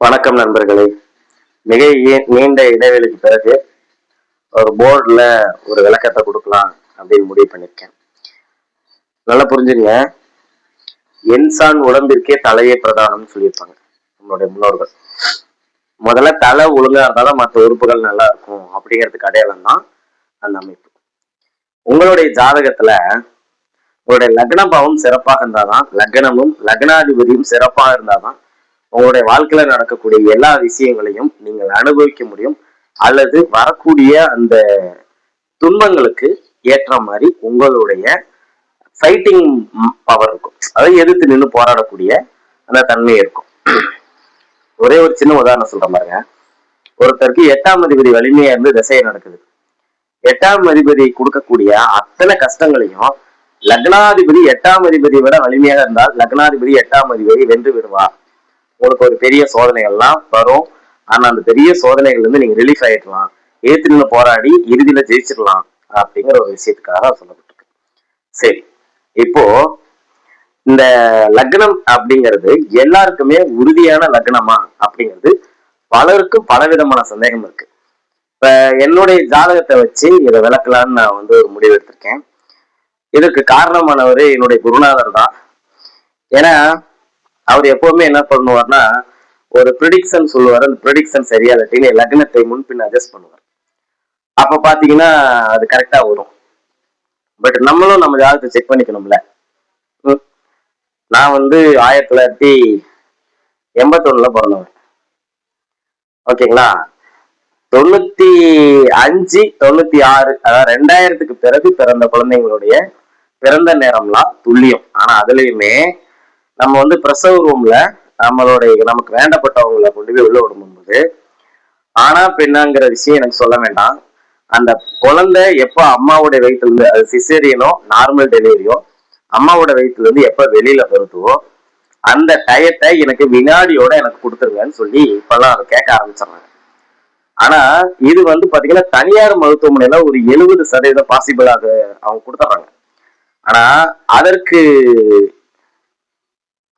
வணக்கம் நண்பர்களே. மிக ஏ- நீண்ட இடைவெளிக்கு பிறகு ஒரு போர்டில் ஒரு விளக்கத்தை கொடுக்கலாம் அப்படின்னு முடிவு பண்ணியிருக்கேன் நல்லா புரிஞ்சுங்க. இன்சான் உடம்பிற்கே தலையே பிரதானம்னு சொல்லியிருப்பாங்க நம்மளுடைய முன்னோர்கள். முதல்ல தலை ஒழுங்கா இருந்தாதான் மற்ற உறுப்புகள் நல்லா இருக்கும் அப்படிங்கிறதுக்கு அடையாளம் தான் அந்த அமைப்பு. உங்களுடைய ஜாதகத்துல உங்களுடைய லக்ன பாவம் சிறப்பாக இருந்தாதான் லக்னமும் லக்னாதிபதியும் சிறப்பாக இருந்தாதான் உங்களுடைய வாழ்க்கையில நடக்கக்கூடிய எல்லா விஷயங்களையும் நீங்கள் அனுபவிக்க முடியும். அல்லது வரக்கூடிய அந்த துன்பங்களுக்கு ஏற்ற மாதிரி உங்களுடைய ஃபைட்டிங் பவர் இருக்கும். அதாவது எதிர்த்து நின்று போராடக்கூடிய அந்த தன்மை இருக்கும். ஒரே ஒரு சின்ன உதாரணம் சொல்ற பாருங்க. ஒருத்தருக்கு எட்டாம் அதிபதி வலிமையா இருந்து திசையை நடக்குது. எட்டாம் அதிபதி கொடுக்கக்கூடிய அத்தனை கஷ்டங்களையும் லக்னாதிபதி எட்டாம் அதிபதியை விட வலிமையாக இருந்தால் லக்னாதிபதி எட்டாம் அதிபதி வென்று விடுவார். உங்களுக்கு ஒரு பெரிய சோதனைகள்லாம் வரும். ஆனா அந்த பெரிய சோதனைகள் இருந்து நீங்க ரிலீஃப் ஆயிடலாம். ஏத்து போராடி இறுதியில ஜெயிச்சிடலாம். அப்படிங்கிற ஒரு விஷயத்துக்காக சொல்லப்பட்டிருக்கு. சரி. இப்போ இந்த லக்னம் அப்படிங்கிறது எல்லாருக்குமே உறுதியான லக்னமா அப்படிங்கிறது பலருக்கும் பலவிதமான சந்தேகம் இருக்கு. இப்ப என்னுடைய ஜாதகத்தை வச்சு இதை விளக்கலான்னு நான் வந்து ஒரு முடிவு எடுத்திருக்கேன். இதற்கு காரணமானவர் என்னுடைய குருநாதர் தான். ஏன்னா அவர் எப்பவுமே என்ன பண்ணுவார்னா ஒரு ப்ரிடிக்ஷன் சொல்லுவார் அந்த ப்ரிடிக்ஷன் சரியா இல்லாட்டின்னு லக்னத்தை முன்பின் அட்ஜஸ்ட் பண்ணுவார். அப்ப பாத்தீங்கன்னா அது கரெக்டா வரும். பட் நம்மளும் நம்ம ஜாதகத்தை செக் பண்ணிக்கணும்ல. நான் வந்து ஆயிரத்தி தொள்ளாயிரத்தி எண்பத்தொன்னுல பிறந்தவன். ஓகேங்களா? தொண்ணூத்தி அஞ்சு தொண்ணூத்தி ஆறு அதாவது ரெண்டாயிரத்துக்கு பிறகு பிறந்த குழந்தைங்களுடைய பிறந்த நேரம்லாம் துல்லியம். ஆனா அதுலயுமே நம்ம வந்து பிரசவ ரூம்ல நம்மளுடைய நமக்கு வேண்டப்பட்டவங்களை கொண்டு போய் உள்ள விடும்போது ஆனா பெண்ணாங்கிற விஷயம் எனக்கு சொல்ல வேண்டாம். அந்த குழந்தை எப்போ அம்மாவுடைய வயிற்றுல இருந்து அது சிசேரியனோ நார்மல் டெலிவரியோ அம்மாவோட வயிற்றுல இருந்து எப்ப வெளியில வருதோ அந்த டயத்தை எனக்கு வினாடியோட எனக்கு கொடுத்துருங்கன்னு சொல்லி இப்பெல்லாம் அதை கேட்க ஆரம்பிச்சாங்க ஆனா இது வந்து பாத்தீங்கன்னா தனியார் மருத்துவமனையில ஒரு எழுபது சதவீதம் பாசிபிளாக அவங்க கொடுத்துட்றாங்க. ஆனா அதற்கு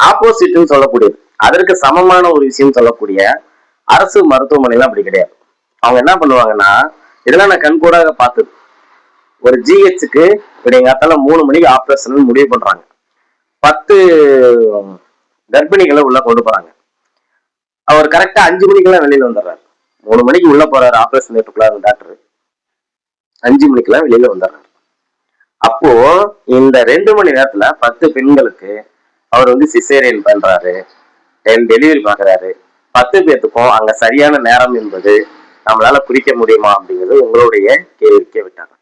ஆப்போசிட்னு சொல்லக்கூடியது. அதற்கு சமமான ஒரு விஷயம் சொல்லக்கூடிய அரசு மருத்துவமனைலாம் அப்படி கிடையாது. அவங்க என்ன பண்ணுவாங்கன்னா இதெல்லாம் நான் கண்கூடாக பார்த்தது. ஒரு ஜிஹெச்சுக்கு விடியங்காத்தால மூணு மணிக்கு ஆப்ரேஷன் முடிவு பண்றாங்க. பத்து கர்ப்பிணிகளை உள்ள கொண்டு போறாங்க. அவர் கரெக்டா அஞ்சு மணிக்கெல்லாம் வெளியில வந்துடுறாரு. மூணு மணிக்கு உள்ள போறாரு ஆப்ரேஷன் ஏற்றுக்குள்ளாரு டாக்டர் அஞ்சு மணிக்கெல்லாம் வெளியில வந்துடுறாரு. அப்போ இந்த ரெண்டு மணி நேரத்துல பத்து பெண்களுக்கு அவர் வந்து சிசேரியன் பண்றாரு. டெலிவரி பாக்குறாரு. பத்து பேர்த்துக்கும் அங்க சரியான நேரம் என்பது நம்மளால குறிக்க முடியுமா அப்படிங்கிறது உங்களுடைய கேள்விக்கே விட்டாங்க.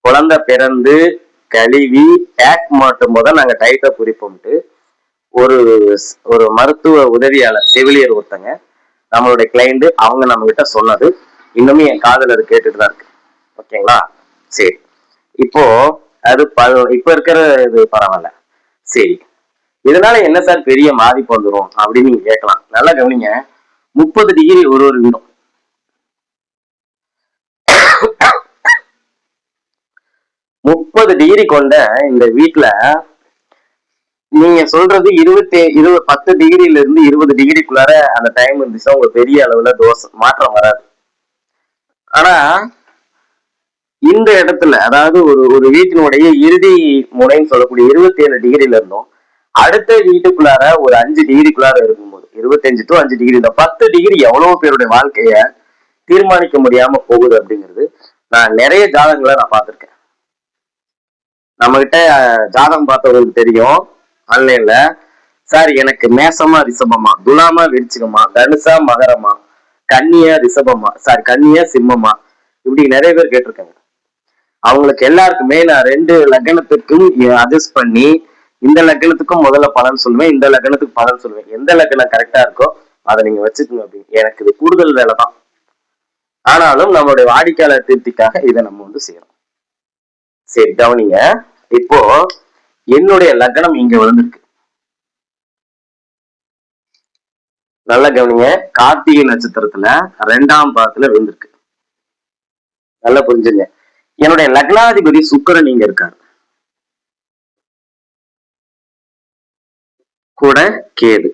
குழந்தை பிறந்து கழுவி பேக் மாட்டும் போது நாங்க டைட்டை குறிப்போம்ட்டு ஒரு ஒரு மருத்துவ உதவியாளர் செவிலியர் ஒருத்தங்க நம்மளுடைய கிளைண்ட் அவங்க நம்ம கிட்ட சொன்னது இன்னுமே என் காதல் அது கேட்டுட்டு தான் இருக்கு. ஓகேங்களா? சரி. இப்போ அது ப- இப்போ இருக்கிற இது பரவாயில்ல. சரி. இதனால என்ன சார் பெரிய பாதிப்பு வந்துரும் அப்படின்னு நீங்க கேட்கலாம். நல்லா கவனிங்க. முப்பது டிகிரி ஒரு ஒரு வீடும் முப்பது டிகிரி கொண்ட இந்த வீட்டுல நீங்க சொல்றது இருபத்தி இருபது பத்து டிகிரில இருந்து இருபது டிகிரிக்குள்ளார அந்த டைம் இருந்துச்சுன்னா உங்களுக்கு பெரிய அளவுல தோசை மாற்றம் வராது. ஆனா இந்த இடத்துல அதாவது ஒரு ஒரு வீட்டினுடைய இறுதி முனைன்னு சொல்லக்கூடிய இருபத்தி ஏழு டிகிரில இருந்தும். அடுத்த வீட்டுக்குள்ளார ஒரு அஞ்சு டிகிரிக்குள்ளார இருக்கும்போது இருபத்தஞ்சு டு அஞ்சு டிகிரி இந்த பத்து டிகிரி எவ்வளவு பேருடைய வாழ்க்கைய தீர்மானிக்க முடியாம போகுது அப்படிங்கிறது நான் நிறைய ஜாதகங்களை நான் பார்த்திருக்கேன். நம்ம கிட்ட ஜாதகம் பார்த்தவங்களுக்கு தெரியும். ஆன்லைன்ல சார் எனக்கு மேசமா ரிஷபமா துலாமா விரிச்சிகமா தனுசா மகரமா கன்னியா ரிசபமா சார் கன்னியா சிம்மமா? இப்படி நிறைய பேர் கேட்டிருக்காங்க. அவங்களுக்கு எல்லாருக்குமே நான் ரெண்டு லக்னத்துக்கும் அட்ஜஸ்ட் பண்ணி இந்த லக்னத்துக்கும் முதல்ல பலன் சொல்லுவேன் இந்த லக்னத்துக்கு பலன் சொல்லுவேன். எந்த லக்னம் கரெக்டா இருக்கோ அதை நீங்க வச்சுக்கோங்க அப்படின்னு. எனக்கு இது கூடுதல் வேலை தான். ஆனாலும் நம்மளுடைய வாடிக்கையாளர் திருப்திக்காக இதை நம்ம வந்து செய்யறோம். சரி கவனிங்க. இப்போ என்னுடைய லக்னம் இங்க விழுந்திருக்கு நல்ல கவனிங்க. கார்த்திகை நட்சத்திரத்துல ரெண்டாம் பாதத்துல விழுந்திருக்கு. நல்லா புரிஞ்சுங்க. என்னுடைய லக்னாதிபதி சுக்கரன் இங்க இருக்காரு. கூட கேது.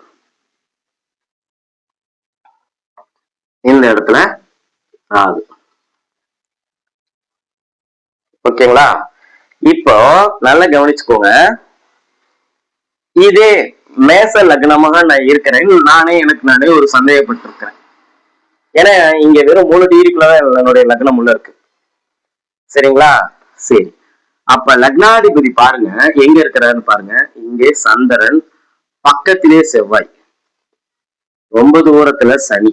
இந்த இடத்துல ராகு ஓகேங்களா? இப்போ நல்லா கவனிச்சுக்கோங்க. இதே மேச லக்னமாக நான் இருக்கிறேன். நானே எனக்கு நானே ஒரு சந்தேகப்பட்டிருக்கிறேன். ஏன்னா இங்க வெறும் மூணு டிகிரிக்குள்ளதான் என்னுடைய லக்னம் உள்ள இருக்கு. சரிங்களா? சரி. அப்ப லக்னாதிபதி பாருங்க. எங்க இருக்கிறாருன்னு பாருங்க. இங்கே சந்திரன் பக்கத்திலே செவ்வாய். ரொம்ப தூரத்துல சனி.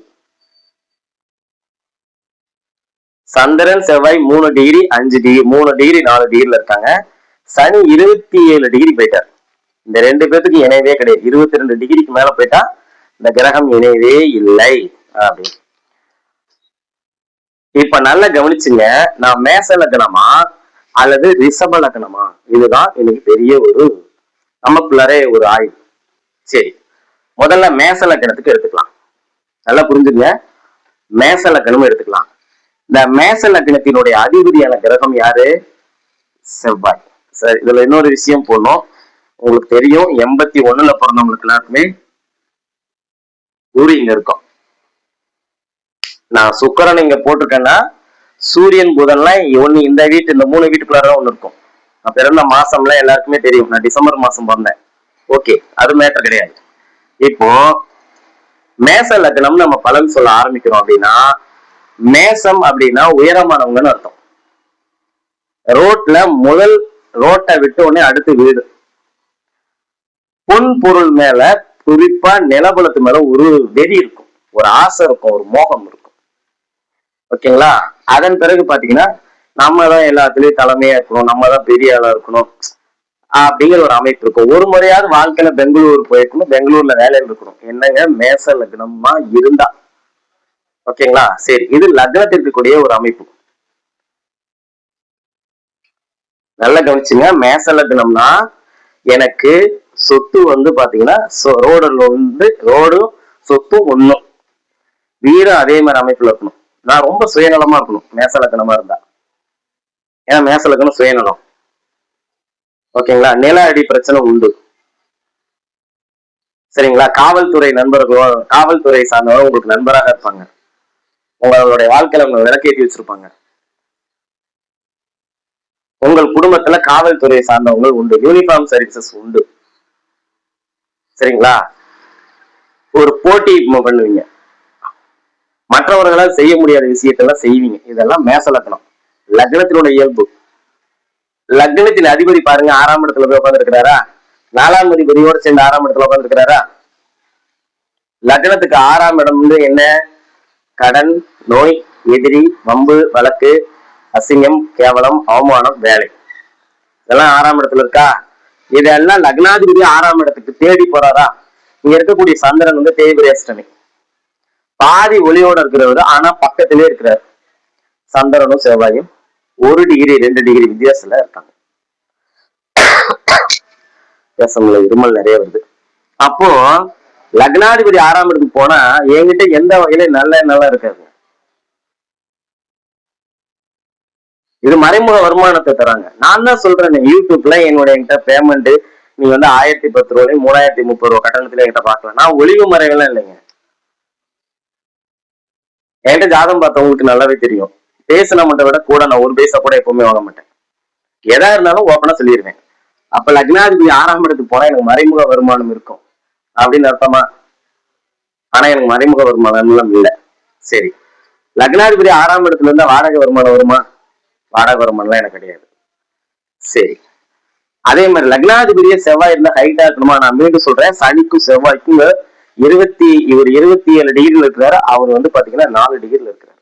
சந்திரன் செவ்வாய் மூணு டிகிரி அஞ்சு டிகிரி மூணு டிகிரி நாலு டிகிரில இருக்காங்க. சனி இருபத்தி ஏழு டிகிரி போயிட்டார். இந்த ரெண்டு பேத்துக்கு இணையவே கிடையாது. இருபத்தி ரெண்டு டிகிரிக்கு மேல போயிட்டா இந்த கிரகம் இணையவே இல்லை. அப்படின்னு. இப்ப நல்லா கவனிச்சுங்க நான் மேச லக்னமா அல்லது ரிஷப லக்னமா? இதுதான் எனக்கு பெரிய ஒரு நமக்குள்ளாரே ஒரு ஆய்வு. சரி. முதல்ல மேச லக்கணத்துக்கு எடுத்துக்கலாம். நல்லா புரிஞ்சுங்க மேச லக்கணம் எடுத்துக்கலாம். இந்த மேச லக்கணத்தினுடைய அதிபதியான கிரகம் யாரு? செவ்வாய். சரி இதுல இன்னொரு விஷயம் போடணும். உங்களுக்கு தெரியும் எண்பத்தி ஒண்ணுல பிறந்தவங்களுக்கு எல்லாருக்குமே குரு இங்க இருக்கும். நான் சுக்கரன் இங்க போட்டிருக்கேன்னா சூரியன் புதன்லாம் ஒண்ணு இந்த வீட்டு இந்த மூணு வீட்டுக்குள்ளார ஒண்ணு இருக்கும். நான் பிறந்த மாசம்லாம் எல்லாருக்குமே தெரியும். நான் டிசம்பர் மாசம் பிறந்தேன். ஓகே அது மேட்டர் கிடையாது. இப்போ மேச லக்னம் நம்ம பலன் சொல்ல ஆரம்பிக்கிறோம் அப்படின்னா மேசம் அப்படின்னா உயரமானவங்கன்னு அர்த்தம். ரோட்ல முதல் ரோட்டை விட்டு உடனே அடுத்து வீடு. பொன் பொருள் மேல குறிப்பா நிலபலத்து மேல ஒரு வெறி இருக்கும். ஒரு ஆசை இருக்கும் ஒரு மோகம் இருக்கும். ஓகேங்களா அதன் பிறகு பாத்தீங்கன்னா நம்ம தான் எல்லாத்துலயும் தலைமையா இருக்கணும் நம்ம தான் பெரிய ஆளா இருக்கணும். அப்படிங்கிற ஒரு அமைப்பு இருக்கும். ஒரு முறையாவது வாழ்க்கையில பெங்களூர் போயிருக்கணும். பெங்களூர்ல வேலையில் இருக்கணும். என்னங்க? மேச லக்னமா இருந்தா. ஓகேங்களா? சரி இது லக்னத்திற்கு கூடிய ஒரு அமைப்பு. நல்லா கவனிச்சுங்க. மேச லக்னம்னா எனக்கு சொத்து வந்து பாத்தீங்கன்னா ரோடுல வந்து ரோடும் சொத்தும் ஒண்ணும் வீரம் அதே மாதிரி அமைப்புல இருக்கணும். நான் ரொம்ப சுயநலமா இருக்கணும். மேச லக்னமா இருந்தா. ஏன்னா மேச லக்னம் சுயநலம். ஓகேங்களா? நில அடி பிரச்சனை உண்டு. சரிங்களா? காவல்துறை நண்பர்களோ காவல்துறை சார்ந்தவங்க உங்களுக்கு நண்பராக இருப்பாங்க. உங்களுடைய வாழ்க்கையில உங்களை விளக்கேற்றி வச்சிருப்பாங்க. உங்கள் குடும்பத்துல காவல்துறை சார்ந்தவங்க உண்டு. யூனிஃபார்ம் சர்வீசஸ் உண்டு. சரிங்களா? ஒரு போட்டி பண்ணுவீங்க. மற்றவர்களால் செய்ய முடியாத விஷயத்தெல்லாம் செய்வீங்க. இதெல்லாம் மேச லக்னம் லக்னத்தினுடைய இயல்பு. லக்னத்தின் அதிபதி பாருங்க ஆறாம் இடத்துல போய் உட்காந்துருக்கிறாரா நாலாம் அதிபதியோட சேர்ந்து ஆறாம் இடத்துல உட்காந்துருக்கிறாரா லக்னத்துக்கு ஆறாம் இடம் வந்து என்ன? கடன் நோய் எதிரி வம்பு வழக்கு அசிங்கம் கேவலம் அவமானம் வேலை. இதெல்லாம் ஆறாம் இடத்துல இருக்கா? இதெல்லாம் லக்னாதிபதி ஆறாம் இடத்துக்கு தேடி போறாரா? இங்க இருக்கக்கூடிய சந்திரன் வந்து தேய்பிரேஷ்டமி பாதி ஒளியோட இருக்கிறவர் ஆனா பக்கத்திலே இருக்கிறார். சந்திரனும் செவ்வாயும். ஒரு டிகிரி ரெண்டு டிகிரி வித்தியாசத்துல இருக்காங்க. வித்தியாசம்ல இருமல் நிறைய வருது. அப்போ லக்னாதிபதி ஆறாம் இடத்துக்கு போனா என்கிட்ட எந்த வகையில நல்ல நல்லா இருக்காது. இது மறைமுக வருமானத்தை தராங்க. நான் தான் சொல்றேன் யூடியூப்ல என்னோட என்கிட்ட பேமெண்ட் நீ வந்து ஆயிரத்தி பத்து ரூபாய் மூணாயிரத்தி முப்பது ரூபா கட்டணத்துல என்கிட்ட பாக்கலாம் நான் ஒளிவு மறைவெல்லாம் இல்லைங்க. என்கிட்ட ஜாதம் பார்த்தவங்களுக்கு நல்லாவே தெரியும். பேசின மட்டும் விட கூட நான் ஒரு பைசா கூட எப்பவுமே வாங்க மாட்டேன். எதா இருந்தாலும் ஓப்பனா சொல்லிடுவேன் அப்ப லக்னாதிபதி ஆறாம் இடத்துக்கு போனா எனக்கு மறைமுக வருமானம் இருக்கும். அப்படின்னு அர்த்தமா? ஆனா எனக்கு மறைமுக வருமானம் எல்லாம் இல்லை. சரி. லக்னாதிபதி ஆறாம் இடத்துல இருந்தா வாடகை வருமானம் வருமா? வாடகை வருமானம்லாம் எனக்கு கிடையாது. சரி. அதே மாதிரி லக்னாதிபதியே செவ்வாய் இருந்தா ஹைட்டா இருக்கணுமா? நான் மீண்டும் சொல்றேன். சனிக்கும் செவ்வாய்க்கும் இருபத்தி இவர் இருபத்தி ஏழு டிகிரில இருக்கிறாரு அவர் வந்து பாத்தீங்கன்னா நாலு டிகிரில இருக்கிறார்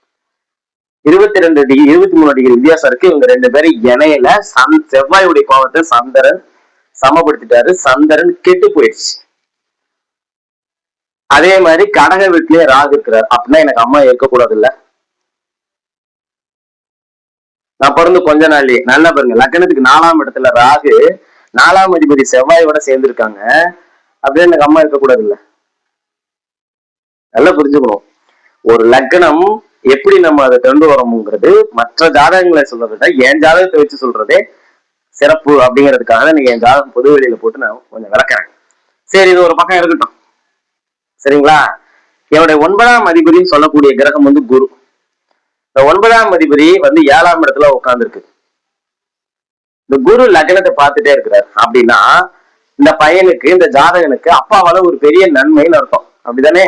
இருபத்தி ரெண்டு டிகிரி இருபத்தி மூணு டிகிரி வித்தியாசம் இருக்கு. இவங்க ரெண்டு பேரும் இணையில சந் செவ்வாயுடைய பாவத்தை சந்திரன் சமப்படுத்திட்டாரு. சந்திரன் கெட்டு போயிடுச்சு. அதே மாதிரி கடக வீட்லயே ராகு இருக்கிறார். அப்படின்னா எனக்கு அம்மா இருக்கக்கூடாது இல்ல நான் பிறந்து கொஞ்ச நாள்லயே நல்லா பாருங்க. லக்னத்துக்கு நாலாம் இடத்துல ராகு நாலாம் அதிபதி செவ்வாயோட சேர்ந்திருக்காங்க. அப்படியே எனக்கு அம்மா இருக்கக்கூடாது இல்ல நல்லா புரிஞ்சுக்கணும். ஒரு லக்னம் எப்படி நம்ம அதை கொண்டு வரோம்ங்கிறது மற்ற ஜாதகங்களை சொல்றதை விட என் ஜாதகத்தை வச்சு சொல்றதே சிறப்பு அப்படிங்கிறதுக்காக நீங்க என் ஜாதகம் பொது வெளியில போட்டு நான் கொஞ்சம் விளக்குறேன். சரி இது ஒரு பக்கம் இருக்கட்டும். சரிங்களா? என்னுடைய ஒன்பதாம் அதிபதினு சொல்லக்கூடிய கிரகம் வந்து குரு. இந்த ஒன்பதாம் அதிபதி வந்து ஏழாம் இடத்துல உட்காந்துருக்கு இந்த குரு லக்னத்தை பார்த்துட்டே இருக்கிறார். அப்படின்னா இந்த பையனுக்கு இந்த ஜாதகனுக்கு அப்பாவால ஒரு பெரிய நன்மைன்னு அர்த்தம். அப்படிதானே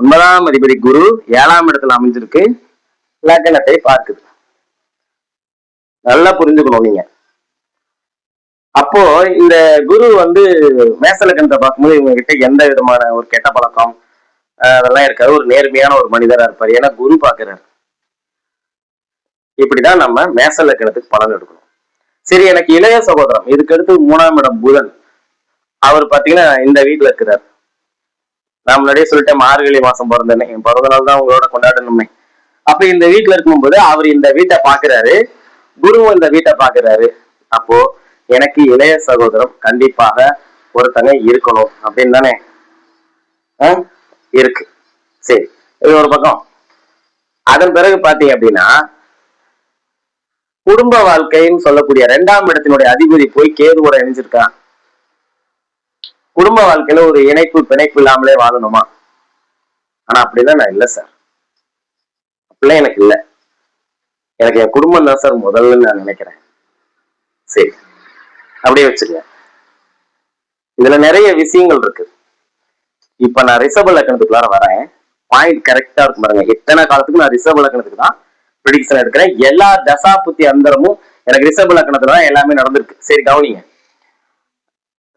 ஒன்பதாம் அதிபதி குரு ஏழாம் இடத்துல அமைஞ்சிருக்கு. லக்னத்தை பார்க்குது. நல்லா புரிஞ்சுக்கணும் நீங்க. அப்போ இந்த குரு வந்து மேசலக்கணத்தை பார்க்கும்போது இவங்க கிட்ட எந்த விதமான ஒரு கெட்ட பழக்கம் அதெல்லாம் இருக்காது. ஒரு நேர்மையான ஒரு மனிதரா இருப்பாரு. ஏன்னா குரு பாக்குறாரு இப்படிதான் நம்ம மேசலக்கணத்துக்கு பலன் எடுக்கணும். சரி எனக்கு இளைய சகோதரம் இதுக்கு அடுத்து மூணாம் இடம் புதன். அவர் பாத்தீங்கன்னா இந்த வீட்டுல இருக்கிறார். நான் முன்னாடியே சொல்லிட்டேன் மார்கழி மாசம் பிறந்தேன்னு. என் பிறந்த நாள் தான் உங்களோட கொண்டாடணுமே அப்ப இந்த வீட்டுல இருக்கும்போது அவர் இந்த வீட்டை பாக்குறாரு குருவும் இந்த வீட்டை பாக்குறாரு அப்போ எனக்கு இளைய சகோதரம் கண்டிப்பாக ஒருத்தங்க இருக்கணும் அப்படின்னு தானே? இருக்கு. சரி இது ஒரு பக்கம். அதன் பிறகு பாத்தீங்க அப்படின்னா குடும்ப வாழ்க்கைன்னு சொல்லக்கூடிய இரண்டாம் இடத்தினுடைய அதிபதி போய் கேதுவோட இணைஞ்சிருக்கான். குடும்ப வாழ்க்கையில ஒரு இணைப்பு பிணைப்பு இல்லாமலே வாழணுமா? ஆனா அப்படிதான் நான் இல்ல சார் அப்படிலாம் எனக்கு இல்ல. எனக்கு என் குடும்பம் தான் சார் முதல்ல நான் நினைக்கிறேன். சரி. அப்படியே வச்சுருங்க இதுல நிறைய விஷயங்கள் இருக்கு. இப்ப நான் ரிசர்வ் இலக்கணத்துக்குள்ளார வரேன். பாயிண்ட் கரெக்டா இருக்கும் பாருங்க. எத்தனை காலத்துக்கு நான் ரிசர்வ் இலக்கணத்துக்கு தான் ப்ரிடிக்ஷன் எடுக்கிறேன். எல்லா தசாபுத்தி அந்தரமும் எனக்கு ரிசர்வ் இலக்கணத்துல தான் எல்லாமே நடந்திருக்கு. சரி கவனிங்க.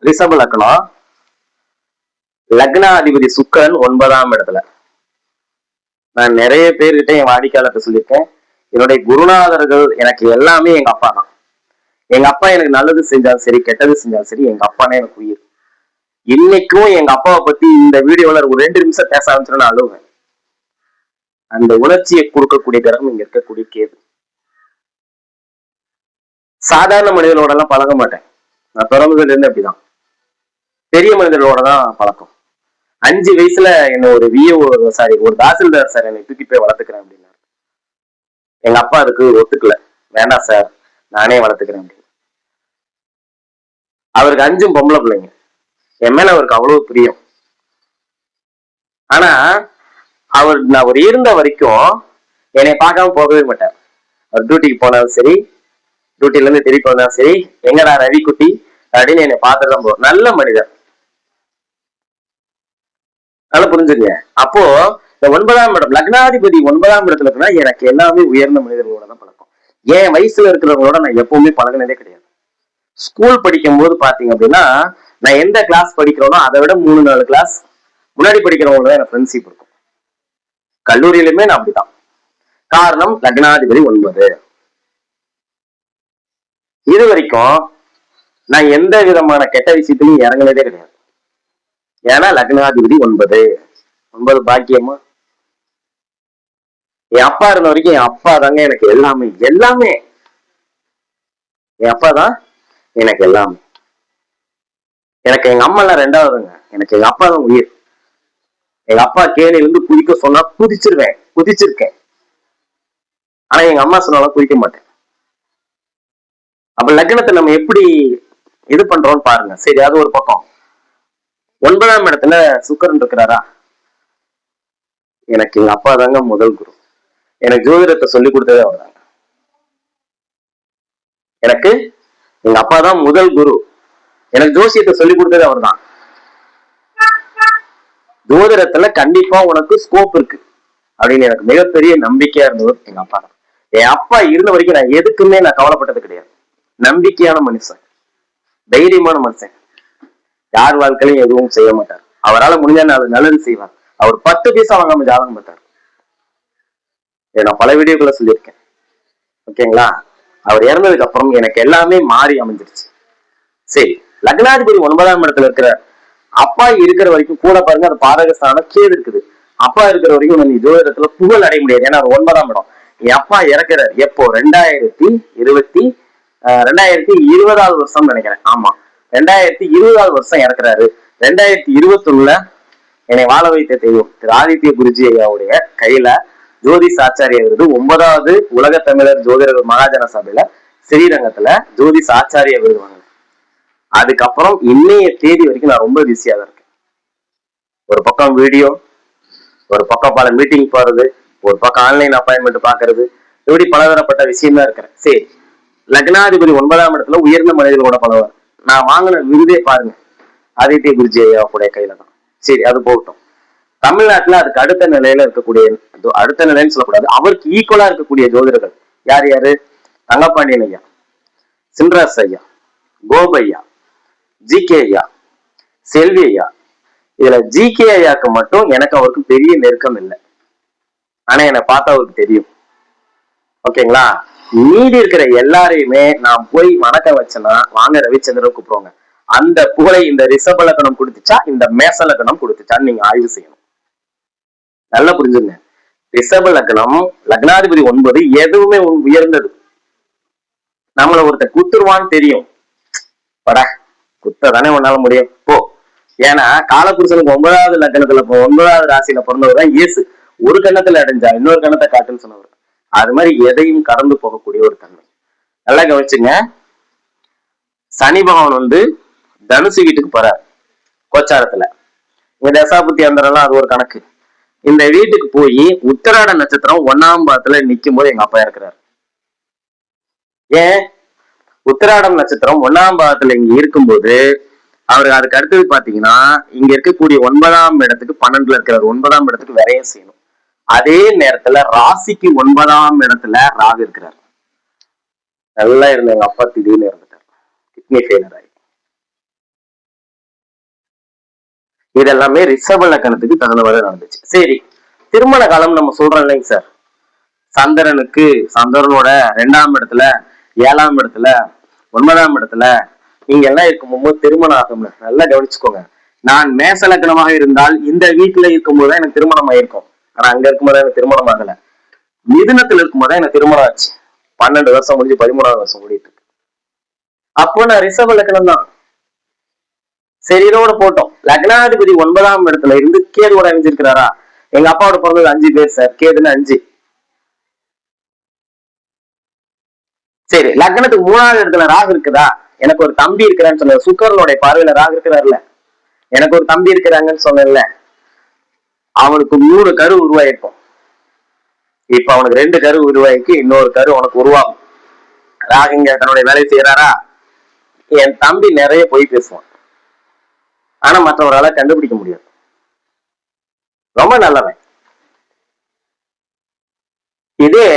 ரிசர்வ் இலக்கணம் லக்னாதிபதி சுக்கரன் ஒன்பதாம் இடத்துல. நான் நிறைய பேர்கிட்ட என் வாடிக்கையாளர்கிட்ட சொல்லியிருக்கேன். என்னுடைய குருநாதர்கள் எனக்கு எல்லாமே எங்க அப்பா தான். எங்க அப்பா எனக்கு நல்லது செஞ்சாலும் சரி கெட்டது செஞ்சாலும் சரி எங்க அப்பானே எனக்கு உயிர். இன்னைக்கும் எங்க அப்பாவை பத்தி இந்த வீடியோல ஒரு ரெண்டு நிமிஷம் பேச ஆரம்பிச்சுட்டு நான் அழுவேன். அந்த உணர்ச்சியை கொடுக்கக்கூடிய கிரகம் இங்க இருக்கக்கூடிய கேது. சாதாரண மனிதனோட எல்லாம் பழக மாட்டேன். நான் பிறந்ததுல இருந்து அப்படிதான். பெரிய மனிதர்களோட தான் பழக்கம். அஞ்சு வயசுல என்ன ஒரு விஏஓ சாரி ஒரு தாசில்தார் சார் என்னை தூக்கி போய் வளர்த்துக்கிறேன் அப்படின்னாரு. எங்க அப்பா அதுக்கு ஒத்துக்கல. வேண்டாம் சார் நானே வளர்த்துக்கிறேன் அப்படின்னு. அவருக்கு அஞ்சும் பொம்பளை பிள்ளைங்க. என் மேல அவருக்கு அவ்வளவு பிரியம். ஆனா அவர் நான் ஒரு இருந்த வரைக்கும் என்னை பார்க்காம போகவே மாட்டார். அவர் டியூட்டிக்கு போனாலும் சரி டியூட்டில இருந்து திருப்பி வந்தாலும் சரி எங்கடா ரவி குட்டி அப்படின்னு என்னை பார்த்துட்டு தான் நல்ல மனிதர். நல்லா புரிஞ்சுங்க. அப்போ இந்த ஒன்பதாம் இடம் லக்னாதிபதி ஒன்பதாம் இடத்துல இருக்குன்னா எனக்கு எல்லாமே உயர்ந்த மனிதர்களோட தான் பழக்கம். என் வயசுல இருக்கிறவங்களோட நான் எப்பவுமே பழகினதே கிடையாது. ஸ்கூல் படிக்கும் போது பாத்தீங்க அப்படின்னா நான் எந்த கிளாஸ் படிக்கிறோனோ அதை விட மூணு நாலு கிளாஸ் முன்னாடி படிக்கிறவங்களோட தான் எனக்கு ஃப்ரெண்ட்ஷிப் இருக்கும். கல்லூரியிலுமே நான் அப்படிதான் காரணம் லக்னாதிபதி ஒன்பது. இது வரைக்கும் நான் எந்த விதமான கெட்ட விஷயத்திலையும் இறங்கினதே கிடையாது. ஏன்னா லக்னாதிபதி ஒன்பது. ஒன்பது பாக்கியமா? என் அப்பா இருந்த வரைக்கும் என் அப்பா தாங்க எனக்கு எல்லாமே எல்லாமே. என் அப்பா தான் எனக்கு எல்லாமே. எனக்கு எங்க அம்மா எல்லாம் ரெண்டாவதுங்க. எனக்கு எங்க அப்பா தான் உயிர். எங்க அப்பா கேணிலிருந்து குதிக்க சொன்னா குதிச்சிருவேன் குதிச்சிருக்கேன். ஆனா எங்க அம்மா சொன்னாலும் குதிக்க மாட்டேன். அப்ப லக்னத்தை நம்ம எப்படி இது பண்றோம்னு பாருங்க. சரி அது ஒரு பக்கம். ஒன்பதாம் இடத்துல சுக்கரன் இருக்கிறாரா? எனக்கு எங்க அப்பா தாங்க முதல் குரு. எனக்கு ஜோதிடத்தை சொல்லி கொடுத்ததே அவர் தாங்க. எனக்கு எங்க அப்பா தான் முதல் குரு. எனக்கு ஜோசியத்தை சொல்லி கொடுத்ததே அவர் தான். ஜோதிடத்துல கண்டிப்பா உனக்கு ஸ்கோப் இருக்கு. அப்படின்னு எனக்கு மிகப்பெரிய நம்பிக்கையா இருந்தவர் எங்க அப்பா தான். என் அப்பா இருந்த வரைக்கும் நான் எதுக்குமே நான் கவலைப்பட்டது கிடையாது. நம்பிக்கையான மனுஷன். தைரியமான மனுஷன். யார் வாழ்க்கையிலும் எதுவும் செய்ய மாட்டார். அவரால் முடிஞ்சா அது நல்லது செய்வார் அவர் பத்து பைசா வாங்காம ஜாதகம் பார்த்தார். இதை நான் பல வீடியோக்குள்ள சொல்லியிருக்கேன். ஓகேங்களா? அவர் இறந்ததுக்கு அப்புறம் எனக்கு எல்லாமே மாறி அமைஞ்சிருச்சு. சரி லக்னாதிபதி ஒன்பதாம் இடத்துல இருக்கிற அப்பா இருக்கிற வரைக்கும் கூட பாருங்க அது பாதகஸ்தானம் கேது இருக்குது. அப்பா இருக்கிற வரைக்கும் நம்ம ஜோதிடத்துல புகழ் அடைய முடியாது. ஏன்னா அது ஒன்பதாம் இடம். என் அப்பா இறக்குறாரு. எப்போ? ரெண்டாயிரத்தி இருபத்தி ரெண்டாயிரத்தி இருபதாவது வருஷம் நினைக்கிறேன். ஆமா. ரெண்டாயிரத்தி இருபதாவது வருஷம் இறக்குறாரு. ரெண்டாயிரத்தி இருபத்தொன்னுல என்னை வாழ வைத்த தெய்வம் திரு ஆதித்ய குருஜி ஐயாவுடைய கையில ஜோதிஷ் சாச்சாரிய விருது. ஒன்பதாவது உலக தமிழர் ஜோதிடர்கள் மகாஜன சபையில ஸ்ரீரங்கத்துல ஜோதிஷ் சாச்சாரிய விருது வாங்கினேன். அதுக்கப்புறம் இன்னைய தேதி வரைக்கும் நான் ரொம்ப பிஸியா தான் இருக்கேன். ஒரு பக்கம் வீடியோ ஒரு பக்கம் பல மீட்டிங் போறது ஒரு பக்கம் ஆன்லைன் அப்பாயின்மெண்ட் பாக்குறது இப்படி பலதரப்பட்ட விஷயம் தான் இருக்கிறேன். சரி லக்னாதிபதி ஒன்பதாம் இடத்துல உயர்ந்த மனிதர்களோட பலவர் நான் வாங்கின விருதே பாருங்க. ஆதித்ய குருஜி ஐயாவுடைய கையில தான். சரி அது போகட்டும். தமிழ்நாட்டுல அதுக்கு அடுத்த நிலையில இருக்கக்கூடிய அடுத்த நிலைன்னு சொல்லக்கூடாது அவருக்கு ஈக்குவலா இருக்கக்கூடிய ஜோதிடர்கள் யார் யாரு? தங்கப்பாண்டியன் ஐயா சின்ராஸ் ஐயா கோபையா ஜி கே ஐயா செல்வி ஐயா. இதுல ஜி கே ஐயாக்கு மட்டும் எனக்கு அவருக்கு பெரிய நெருக்கம் இல்லை. ஆனா என்னை பார்த்தா அவருக்கு தெரியும். ஓகேங்களா? மீதி இருக்கிற எல்லாரையுமே நான் போய் வணக்கம் வச்சேன்னா வாங்க ரவிச்சந்திரன் கூப்பிடுவாங்க. அந்த புகழை இந்த ரிஷப லக்கணம் கொடுத்துச்சா இந்த மேச லக்கணம் கொடுத்துச்சான்னு நீங்க ஆய்வு செய்யணும். நல்லா புரிஞ்சுங்க. ரிஷப லக்னம் லக்னாதிபதி ஒன்பது எதுவுமே உயர்ந்தது. நம்மள ஒருத்தர் குத்துருவான்னு தெரியும். பட குத்த தானே உன்னால முடியும். போ. ஏன்னா காலபுருஷனுக்கு ஒன்பதாவது லக்னத்துல ஒன்பதாவது ராசியில பிறந்தவர் தான் இயேசு. ஒரு கண்ணத்துல அடைஞ்சா இன்னொரு கண்ணத்தை காட்டுன்னு சொன்னவர். அது மாதிரி எதையும் கடந்து போகக்கூடிய ஒரு தன்மை. நல்லா கவனிச்சுங்க. சனி பகவான் வந்து தனுசு வீட்டுக்கு போறார் கோச்சாரத்துல. இங்க தசாபுத்தி அந்தரெல்லாம் அது ஒரு கணக்கு. இந்த வீட்டுக்கு போய் உத்தராட நட்சத்திரம் ஒன்னாம் பாதத்துல நிக்கும் போது எங்க அப்பா இருக்கிறார் ஏன்? உத்தராடம் நட்சத்திரம் ஒன்னாம் பாதத்துல இங்க இருக்கும்போது அவர் அதுக்கு அடுத்தது பாத்தீங்கன்னா இங்க இருக்கக்கூடிய ஒன்பதாம் இடத்துக்கு பன்னெண்டுல இருக்கிறார். ஒன்பதாம் இடத்துக்கு விரைய செய்யணும். அதே நேரத்துல ராசிக்கு ஒன்பதாம் இடத்துல ராகு இருக்கிறார். நல்லா இருந்த எங்க அப்பா திடீர்னு இறந்துட்டார். கிட்னி ஃபெயிலர் ஆகி இதெல்லாமே ரிஷப லக்கணத்துக்கு தகுந்தவாறு நடந்துச்சு. சரி திருமண காலம் நம்ம சொல்றோம் இல்லைங்க சார். சந்திரனுக்கு சந்திரனோட ரெண்டாம் இடத்துல ஏழாம் இடத்துல ஒன்பதாம் இடத்துல நீங்க எல்லாம் இருக்கும்போது திருமணம் ஆகும்ல நல்லா கவனிச்சுக்கோங்க. நான் மேச லக்னமாக இருந்தால் இந்த வீட்டுல இருக்கும்போது தான் எனக்கு திருமணம் ஆயிருக்கும். ஆனா அங்க இருக்கும்போது எனக்கு திருமணம் ஆகல. மிதுனத்துல இருக்கும்போது எனக்கு திருமணம் ஆச்சு. பன்னெண்டு வருஷம் முடிஞ்சு பதிமூணாவது வருஷம் ஓடிட்டு இருக்கு. அப்போ நான் ரிசர்வ் லக்னம் தான். சரி இதோட போட்டோம். லக்னாதிபதி ஒன்பதாம் இடத்துல இருந்து கேதுவோட அணிஞ்சிருக்கிறாரா எங்க அப்பாவோட பிறந்தது அஞ்சு பேர் சார். கேதுன்னு அஞ்சு. சரி லக்னத்துக்கு மூணாவது இடத்துல ராகு இருக்குதா? எனக்கு ஒரு தம்பி இருக்கிறான்னு சொன்ன சுக்கரனுடைய பார்வையில ராகு இருக்கிறார்ல எனக்கு ஒரு தம்பி இருக்கிறாங்கன்னு சொன்னேன்ல அவனுக்கு நூறு கரு உருவாயிருக்கும். இப்ப அவனுக்கு ரெண்டு கரு உருவாயிருக்கு இன்னொரு கரு உனக்கு உருவாகும். ராகிங்க தன்னுடைய வேலையை செய்யறாரா என் தம்பி நிறைய போய் பேசுவான். ஆனா மற்றவரால கண்டுபிடிக்க முடியாது. ரொம்ப நல்லவன். இதே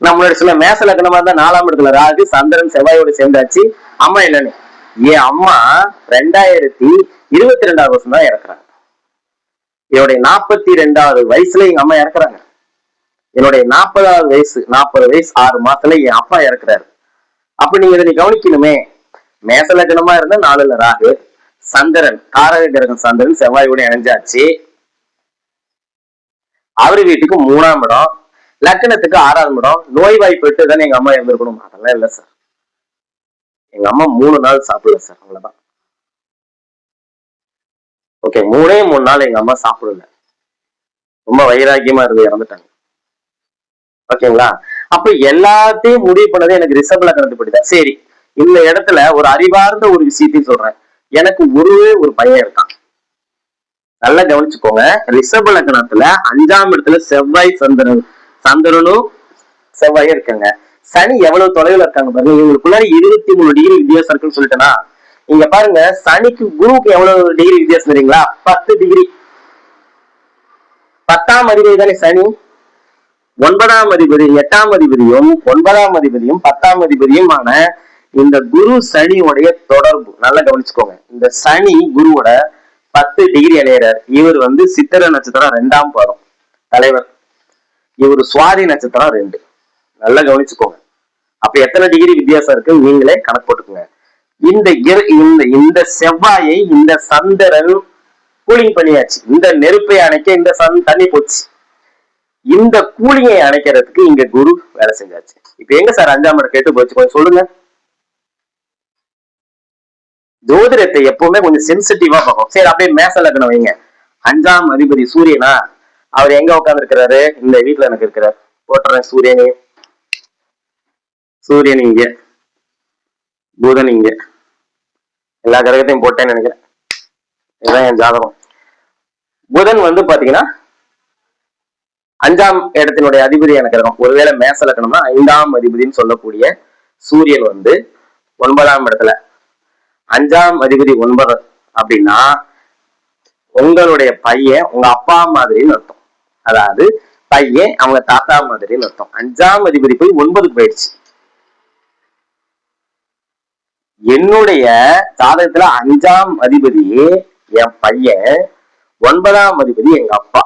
நம்மளோட சில மேச லக்னமா இருந்தா நாலாம் இடத்துல ராகு சந்திரன் செவ்வாயோட சேர்ந்தாச்சு. அம்மா என்னன்னு? என் அம்மா ரெண்டாயிரத்தி இருபத்தி ரெண்டாவது வருஷம் தான் இறக்குறாங்க. என்னுடைய நாற்பத்தி ரெண்டாவது வயசுல எங்க அம்மா இறக்குறாங்க. என்னுடைய நாற்பதாவது வயசு நாற்பது வயசு ஆறு மாசத்துல என் அப்பா இறக்குறாரு. அப்ப நீங்க இதை நீ கவனிக்கணுமே. மேச லக்னமா இருந்தா நாலுல ராகு சந்திரன் காரக கிரகம் சந்திரன் செவ்வாயோட இணைஞ்சாச்சு. அவரு வீட்டுக்கு மூணாம் இடம் லக்னத்துக்கு ஆறாம் இடம். நோய் வாய்ப்பு தானே எங்க அம்மா இருந்திருக்கணும் அதெல்லாம் இல்ல சார். எங்க அம்மா மூணு நாள் சாப்பிடல சார் அவ்வளவுதான். ஓகே மூணே மூணு நாள் எங்க அம்மா சாப்பிடல. ரொம்ப வைராக்கியமா இருந்து இறந்துட்டாங்க. ஓகேங்களா அப்ப எல்லாத்தையும் முடிவு பண்ணது எனக்கு ரிஷப் லக்னத்து சரி இந்த இடத்துல ஒரு அறிவார்ந்த ஒரு விஷயத்தையும் சொல்றேன். எனக்கு ஒருவே ஒரு பையன் இருக்கான். நல்லா கவனிச்சுக்கோங்க. ரிஷப லக்னத்துல அஞ்சாம் இடத்துல செவ்வாய் சந்திரன் சந்திரனும் செவ்வாயும் இருக்காங்க. சனி எவ்வளவு தொலைவில் இருக்காங்க பாருங்க. இவங்களுக்குள்ள இருபத்தி மூணு டிகிரி வித்தியாசம் இருக்குன்னு சொல்லிட்டேன்னா இங்க பாருங்க சனிக்கு குருவுக்கு எவ்வளவு டிகிரி வித்தியாசம் தெரியுங்களா? பத்து டிகிரி பத்தாம் அதிபதி தானே சனி? ஒன்பதாம் அதிபதி எட்டாம் அதிபதியும் ஒன்பதாம் அதிபதியும் பத்தாம் அதிபதியுமான இந்த குரு சனியுடைய தொடர்பு. நல்லா கவனிச்சுக்கோங்க. இந்த சனி குருவோட பத்து டிகிரி அடையிறார். இவர் வந்து சித்திர நட்சத்திரம் ரெண்டாம் பாதம். தலைவர். இவர் சுவாதி நட்சத்திரம் ரெண்டு. நல்லா கவனிச்சுக்கோங்க. அப்ப எத்தனை டிகிரி வித்தியாசம் இருக்கு? நீங்களே கணக்கு போட்டுக்கோங்க. இந்த இந்த இந்த செவ்வாயை இந்த சந்திரன் கூலிங் பண்ணியாச்சு. இந்த நெருப்பை அணைக்க இந்த சன் தண்ணி போச்சு. இந்த கூலிங்கை அணைக்கிறதுக்கு இங்க குரு வேலை செஞ்சாச்சு. இப்ப எங்க சார் அஞ்சாம் இடம் கேட்டு போச்சு? கொஞ்சம் சொல்லுங்க. ஜோதிடத்தை எப்பவுமே கொஞ்சம் சென்சிட்டிவா பார்ப்போம். சரி அப்படியே மேச லக்னம் வைங்க. அஞ்சாம் அதிபதி சூரியனா? அவர் எங்க உட்கார்ந்து இருக்கிறாரு இந்த வீட்டுல எனக்கு இருக்கிறார். போட்டுறேன் சூரியனே சூரியன் இங்க. புதன் இங்க. எல்லா கிரகத்தையும் போட்டேன்னு நினைக்கிறேன். இதுதான் என் ஜாதகம். புதன் வந்து பாத்தீங்கன்னா அஞ்சாம் இடத்தினுடைய அதிபதி எனக்கு இருக்கும் ஒருவேளை மேச லக்கணம்னா ஐந்தாம் அதிபதினு சொல்லக்கூடிய சூரியன் வந்து ஒன்பதாம் இடத்துல. அஞ்சாம் அதிபதி ஒன்பது அப்படின்னா உங்களுடைய பையன் உங்க அப்பா மாதிரின்னு அர்த்தம். அதாவது பையன் அவங்க தாத்தா மாதிரின்னு அர்த்தம். அஞ்சாம் அதிபதி போய் ஒன்பதுக்கு போயிடுச்சு. என்னுடைய ஜாதகத்துல அஞ்சாம் அதிபதி என் பையன் ஒன்பதாம் அதிபதி எங்க அப்பா.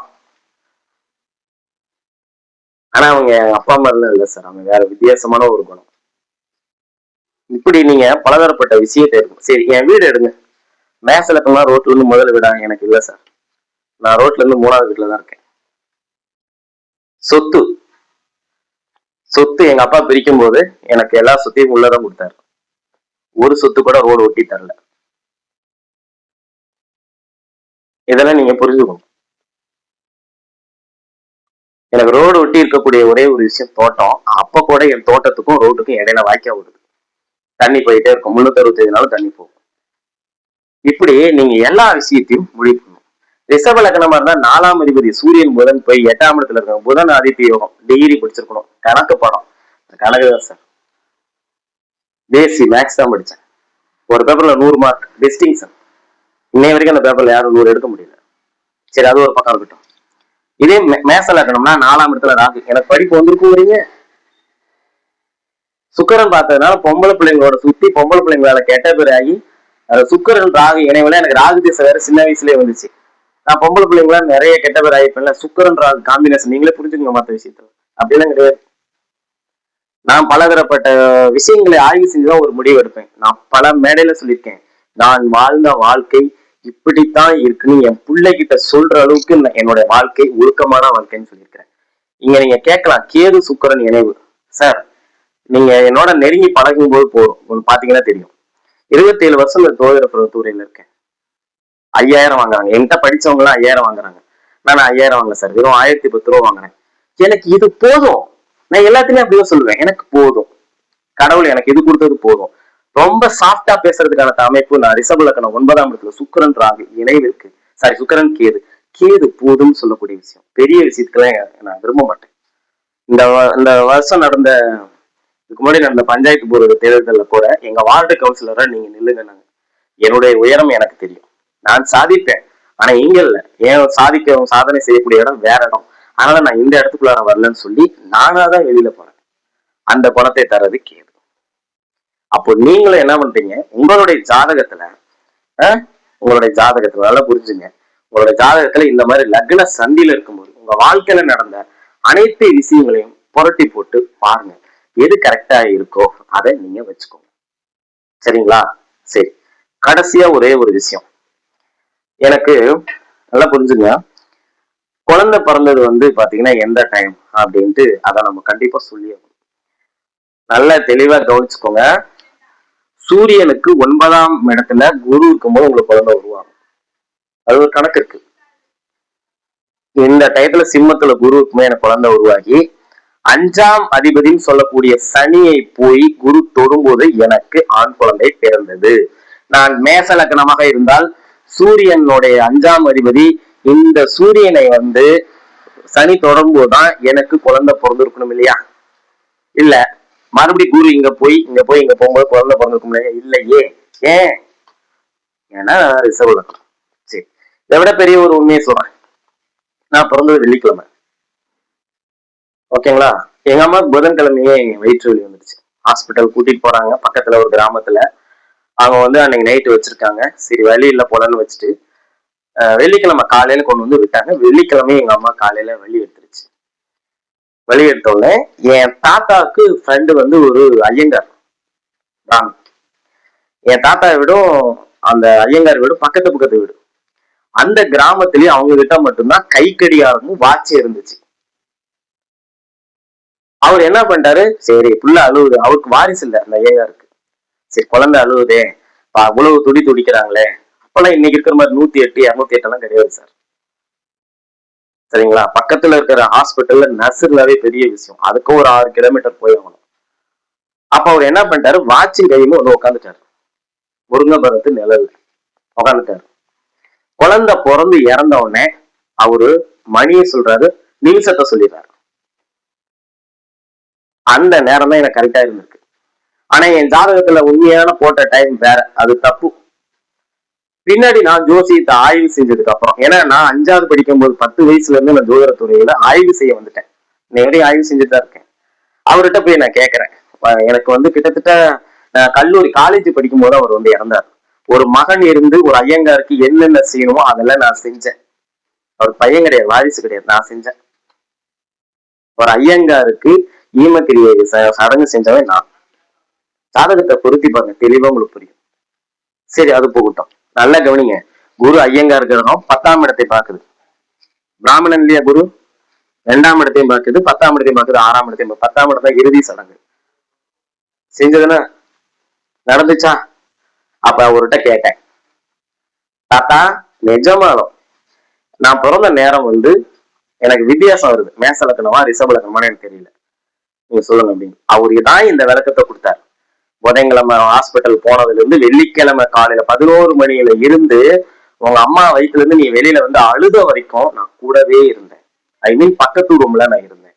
ஆனா அவங்க எங்க அப்பா மாதிரிலாம் இல்ல சார் அவங்க வேற வித்தியாசமான ஒரு குணம். இப்படி நீங்க பலதரப்பட்ட விஷயத்தை இருக்கும் சரி என் வீடு எடுங்க. மேசல இருக்கா ரோட்ல இருந்து முதல் வீடா? எனக்கு இல்ல சார் நான் ரோட்ல இருந்து மூணாவது வீட்டுல தான் இருக்கேன். சொத்து. சொத்து எங்க அப்பா பிரிக்கும் போது எனக்கு எல்லா சொத்தையும் உள்ளதான் கொடுத்தாரு. ஒரு சொத்து கூட ரோடு ஒட்டி தரல. இதெல்லாம் நீங்க புரிஞ்சுக்கணும். எனக்கு ரோடு ஒட்டி இருக்கக்கூடிய ஒரே ஒரு விஷயம் தோட்டம். அப்ப கூட என் தோட்டத்துக்கும் ரோட்டுக்கும் இடையில வாய்க்கா விடுது தண்ணி போயிட்டே இருக்கும். முன்னூத்தி அறுபத்தி நாளும் தண்ணி போகும். இப்படி நீங்க எல்லா விஷயத்தையும் முடிவு பண்ணணும் ரிஷப லக்னமா இருந்தா நாலாம் அதிபதி சூரியன் புதன் போய் எட்டாம் இடத்துல இருக்காங்க. புதன் ஆதித்ய யோகம். டிகிரி படிச்சிருக்கணும். கணக்கு படம் கனகதாசன். பேசி மேக்ஸ் தான் படித்தேன் ஒரு பேப்பரில் நூறு மார்க் டிஸ்டிங்ஷன் இன்னைய வரைக்கும் அந்த பேப்பரில் யாரும் நூறு எடுக்க முடியல. சரி அது ஒரு பக்கம் இருக்கட்டும். இதே மேச லக்கணம்னா நாலாம் இடத்துல ராகு. எனக்கு படிப்பு வந்திருக்கும் வரீங்க சுக்கரன் பார்த்ததுனால பொம்பளை பிள்ளைங்களோட சுத்தி பொம்பளை பிள்ளைங்களால கெட்ட பேர் ஆகி சுக்கரன் ராகு இணைவுல எனக்கு ராகு திசை வேற சின்ன வயசுலயே வந்துச்சு. நான் பொம்பளை பிள்ளைங்களா நிறைய கெட்ட பேர் ஆகிப்பேன்ல சுக்கரன் ராகு காம்பினேஷன் நீங்களே புரிஞ்சுக்கோங்க மற்ற விஷயத்துல அப்படிலாம் கிடையாது. நான் பலதரப்பட்ட விஷயங்களை ஆய்வு செஞ்சுதான் ஒரு முடிவு எடுப்பேன். நான் பல மேடையில சொல்லியிருக்கேன். நான் வாழ்ந்த வாழ்க்கை இப்படித்தான் இருக்குன்னு என் பிள்ளைகிட்ட சொல்ற அளவுக்கு என்னுடைய வாழ்க்கை ஒழுக்கமான வாழ்க்கைன்னு சொல்லியிருக்கிறேன். இங்க நீங்க கேட்கலாம் கேது சுக்கரன் இணைவு. சார் நீங்க என்னோட நெருங்கி பழகும் போது போதும். உங்களுக்கு பாத்தீங்கன்னா தெரியும். இருபத்தி ஏழு வருஷம் இந்த தோதிர துறையில இருக்கேன். ஐயாயிரம் வாங்குறாங்க. என்கிட்ட படிச்சவங்க எல்லாம் ஐயாயிரம் வாங்குறாங்க. நான் ஐயாயிரம் வாங்க சார். வெறும் ஆயிரத்தி பத்து ரூபா வாங்குறேன். எனக்கு இது போதும். நான் எல்லாத்துலயும் அப்படியே சொல்லுவேன். எனக்கு போதும். கடவுள் எனக்கு இது கொடுத்தது போதும். ரொம்ப சாஃப்டா பேசுறதுக்கான அமைப்பு நான் ரிசபலக்கணம் ஒன்பதாம் இடத்துல சுக்கரன் ராகு இணைவு இருக்கு. சாரி சுக்கரன் கேது. கேது போதும்னு சொல்லக்கூடிய விஷயம். பெரிய விஷயத்துக்கெல்லாம் நான் விரும்ப மாட்டேன். இந்த இந்த வருஷம் நடந்த இதுக்கு முன்னாடி நடந்த பஞ்சாயத்து போர்டு தேர்தலில் கூட எங்க வார்டு கவுன்சிலரா நீங்க நில்லுங்க நாங்க. என்னுடைய உயரம் எனக்கு தெரியும். நான் சாதிப்பேன். ஆனா இங்க இல்லை. ஏன் சாதிக்க சாதனை செய்யக்கூடிய இடம் வேற இடம். அதனால நான் இந்த இடத்துக்குள்ளார வரலன்னு சொல்லி நானா தான் வெளியில போறேன். அந்த குணத்தை தரது கேது. அப்போ நீங்களும் என்ன பண்றீங்க? உங்களுடைய ஜாதகத்துல உங்களுடைய ஜாதகத்துல நல்லா புரிஞ்சுங்க. உங்களுடைய ஜாதகத்துல இந்த மாதிரி லக்ன சந்தியில இருக்கும்போது உங்க வாழ்க்கையில நடந்த அனைத்து விஷயங்களையும் புரட்டி போட்டு பாருங்க. எது கரெக்டா இருக்கோ அதை நீங்க வச்சுக்கோங்க. சரிங்களா? சரி. கடைசியா ஒரே ஒரு விஷயம். எனக்கு நல்லா புரிஞ்சுங்க. குழந்தை பிறந்தது வந்து பாத்தீங்கன்னா எந்த டைம் அப்படின்ட்டு அதை நம்ம கண்டிப்பா சொல்லி நல்லா தெளிவா கவனிச்சுக்கோங்க. சூரியனுக்கு ஒன்பதாம் இடத்துல குரு இருக்கும்போது உங்களுக்கு குழந்தை உருவாகும். அது ஒரு கணக்கு இருக்கு. இந்த டயத்துல சிம்மத்துல குரு இருக்குமே எனக்கு குழந்தை உருவாகி அஞ்சாம் அதிபதினு சொல்லக்கூடிய சனியை போய் குரு தொடும்போது எனக்கு ஆண் குழந்தை பிறந்தது. நான் மேச லக்னமாக இருந்தால் சூரியனுடைய அஞ்சாம் அதிபதி இந்த சூரியனை வந்து சனி தொடரும்போதுதான் எனக்கு குழந்தை பிறந்திருக்கணும் இல்லையா? இல்ல மறுபடி குரு இங்க போய் இங்க போய் இங்க போகும்போது குழந்தை பிறந்திருக்கும் இல்லையா? இல்லையே. ஏன்? ஏன்னா ரிசர்வ் சரி. இதை விட பெரிய ஒரு உண்மையை சொல்றேன். நான் பிறந்தது வெள்ளிக்கிழமை. ஓகேங்களா? எங்க அம்மா புதன்கிழமையே வயிற்று வலி வந்துருச்சு. ஹாஸ்பிட்டல் கூட்டிட்டு போறாங்க. பக்கத்துல ஒரு கிராமத்துல. அவங்க வந்து அன்னைக்கு நைட்டு வச்சிருக்காங்க. சரி வழி இல்லை போலன்னு வச்சுட்டு வெள்ளிக்கிழமை காலையில கொண்டு வந்து விட்டாங்க. வெள்ளிக்கிழமையும் எங்க அம்மா காலையில வழி எடுத்துருச்சு. உடனே எடுத்தோடனே என் தாத்தாவுக்கு ஃப்ரெண்டு வந்து ஒரு ஐயங்கார். என் தாத்தா வீடும் அந்த ஐயங்கார் வீடும் பக்கத்து பக்கத்து வீடு. அந்த கிராமத்திலேயே அவங்க கிட்ட மட்டும்தான் கை கடிகாரமும் வாட்சி இருந்துச்சு. அவர் என்ன பண்ணிட்டாரு? சரி புள்ள அழுவுது. அவருக்கு வாரிசு இல்லை அந்த ஐயங்காருக்கு. சரி குழந்தை அழுவுதே. அவ்வளவு துடி துடிக்கிறாங்களே. அப்பெல்லாம் இன்னைக்கு இருக்கிற மாதிரி நூத்தி எட்டு இரநூத்தி எட்டு எல்லாம் கிடையாது சார். சரிங்களா? பக்கத்துல இருக்கிற ஹாஸ்பிட்டல்ல நர்ஸுங்களாவே பெரிய விஷயம். அதுக்கும் ஒரு ஆறு கிலோமீட்டர் போய் ஆகணும். அப்ப அவர் என்ன பண்ணிட்டாரு? வாட்சிங் கையில ஒண்ணு உட்காந்துட்டாரு முருங்க பரத்து நிழல் உட்காந்துட்டாரு குழந்தை பிறந்து இறந்த உடனே அவரு மணியை சொல்றாரு நிமிஷத்தை சொல்லிடுறாரு. அந்த நேரம் தான் எனக்கு கரெக்டா இருந்திருக்கு. ஆனா என் ஜாதகத்துல உண்மையான போட்ட டைம் வேற. அது தப்பு. பின்னாடி நான் ஜோசியத்தை ஆய்வு செஞ்சதுக்கு அப்புறம் ஏன்னா நான் அஞ்சாவது படிக்கும் போது பத்து வயசுல இருந்து நான் ஜோதிட துறையில ஆய்வு செய்ய வந்துட்டேன். நேரடி ஆய்வு செஞ்சுட்டு தான் இருக்கேன். அவர்கிட்ட போய் நான் கேட்கறேன் எனக்கு வந்து கிட்டத்தட்ட கல்லூரி காலேஜ் படிக்கும் போது அவர் வந்து இறந்தார். ஒரு மகன் இருந்து ஒரு ஐயங்காருக்கு என்னென்ன செய்யணுமோ அதெல்லாம் நான் செஞ்சேன். அவர் பையன் கிடையாது வாரிசு கிடையாது நான் செஞ்சேன். ஒரு ஐயங்காருக்கு ஈமக்கிரியை சடங்கு செஞ்சவன் நான். சாதகத்தை பொருத்தி பாருங்க தெளிவா உங்களுக்கு புரியும். சரி அது போகட்டும். நல்லா கவனிங்க. குரு ஐயங்கார் கிரகம் பத்தாம் இடத்தை பார்க்குது. பிராமணன் இல்லையா குரு? ரெண்டாம் இடத்தையும் பார்க்குது பத்தாம் இடத்தையும் பார்க்குது ஆறாம் இடத்தையும் பத்தாம் இடம் தான் இறுதி சடங்கு. செஞ்சதுன்னா நடந்துச்சா? அப்ப அவர்கிட்ட கேட்டேன். தாத்தா நிஜமாலும் நான் பிறந்த நேரம் வந்து எனக்கு வித்தியாசம் வருது. மேச லக்கணமா ரிஷப லக்கணமானு எனக்கு தெரியல. நீங்க சொல்லுங்க அப்படின்னு. அவருக்கு தான் இந்த விளக்கத்தை கொடுத்தாரு. புதன்கிழமை ஹாஸ்பிட்டல் போனதுல இருந்து வெள்ளிக்கிழமை காலையில பதினோரு மணியில இருந்து உங்க அம்மா வயிற்றுல இருந்து நீ வெளியில வந்து அழுத வரைக்கும் நான் கூடவே இருந்தேன். ஐ மீன் பக்கத்து ரூம்ல நான் இருந்தேன்.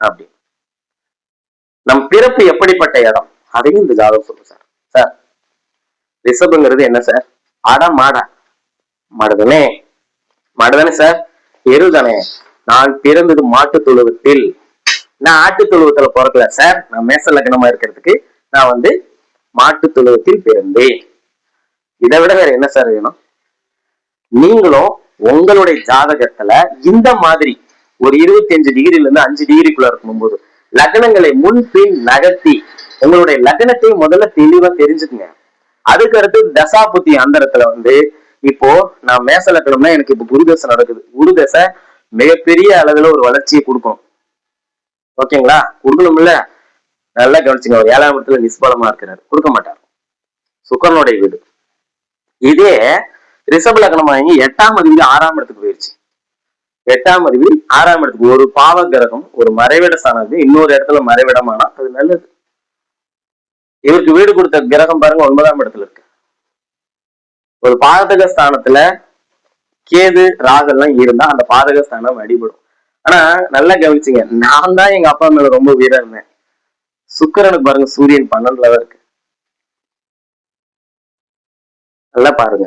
அப்படி. நம் பிறப்பு எப்படிப்பட்ட இடம்? அதையும் இந்த ஜாதகம் சொல்லு சார். சார் ரிசபுங்கிறது என்ன சார்? அட மாடா. மாடுதானே. மாடுதானே சார். எருதானே. நான் பிறந்தது மாட்டு தொழுவத்தில். நான் ஆட்டு தொழுவத்துல பிறக்கல சார் நான் மேச லக்னமா இருக்கிறதுக்கு நான் வந்து மாட்டு தொழுவத்தில் பிறந்தேன். இதை விட வேற என்ன சார் வேணும்? நீங்களும் உங்களுடைய ஜாதகத்துல இந்த மாதிரி ஒரு இருபத்தி அஞ்சு டிகிரில இருந்து அஞ்சு டிகிரிக்குள்ள இருக்கும்போது லக்னங்களை முன்பின் நகர்த்தி உங்களுடைய லக்னத்தை முதல்ல தெளிவா தெரிஞ்சுக்கங்க. அதுக்கு அடுத்து தசாபுத்தி அந்தரத்துல வந்து இப்போ நான் மேச லக்கணம்னா எனக்கு இப்போ குருதசை நடக்குது. குருதசை மிகப்பெரிய அளவுல ஒரு வளர்ச்சியை கொடுக்கும். ஓகேங்களா? கொடுக்கணும்ல நல்லா கவனிச்சுங்க. ஒரு ஏழாம் இடத்துல நிஸ்பலமா இருக்கிறாரு. கொடுக்க மாட்டார். சுக்கரனுடைய வீடு. இதே ரிஷப லக்னம் வாங்கி எட்டாம் அதிபதி ஆறாம் இடத்துக்கு போயிடுச்சு எட்டாம் அதிபதி ஆறாம் இடத்துக்கு ஒரு பாவ கிரகம் ஒரு மறைவிட ஸ்தானம் இன்னொரு இடத்துல மறைவிடமானா அது நல்லது. இவருக்கு வீடு கொடுத்த கிரகம் பாருங்க ஒன்பதாம் இடத்துல இருக்கு. ஒரு பாதக ஸ்தானத்துல கேது ராகெல்லாம் இருந்தா அந்த பாதக ஸ்தானம் அடிபடும். ஆனா நல்லா கவனிச்சிங்க. நான் தான் எங்க அப்பா மேல ரொம்ப வீரா இருந்தேன். சுக்கரனுக்கு பாருங்க சூரியன் பன்னெண்டுல தான் இருக்கு. நல்லா பாருங்க.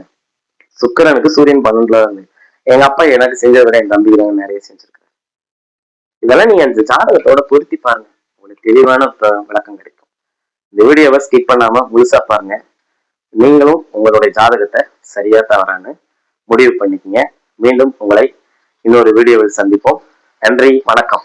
சுக்கரனுக்கு சூரியன் பன்னெண்டுல தான் இருக்கு. எங்க அப்பா எனக்கு செஞ்சதை விட என் தம்பி நிறைய செஞ்சிருக்காரு. இதெல்லாம் நீங்க அந்த ஜாதகத்தோட பொருத்தி பாருங்க. உங்களுக்கு தெளிவான விளக்கம் கிடைக்கும். இந்த வீடியோவை ஸ்கிப் பண்ணாம முழுசா பாருங்க. நீங்களும் உங்களுடைய ஜாதகத்தை சரியா தவறான்னு முடிவு பண்ணிக்கங்க. மீண்டும் உங்களை இன்னொரு வீடியோவில் சந்திப்போம். நன்றி வணக்கம்.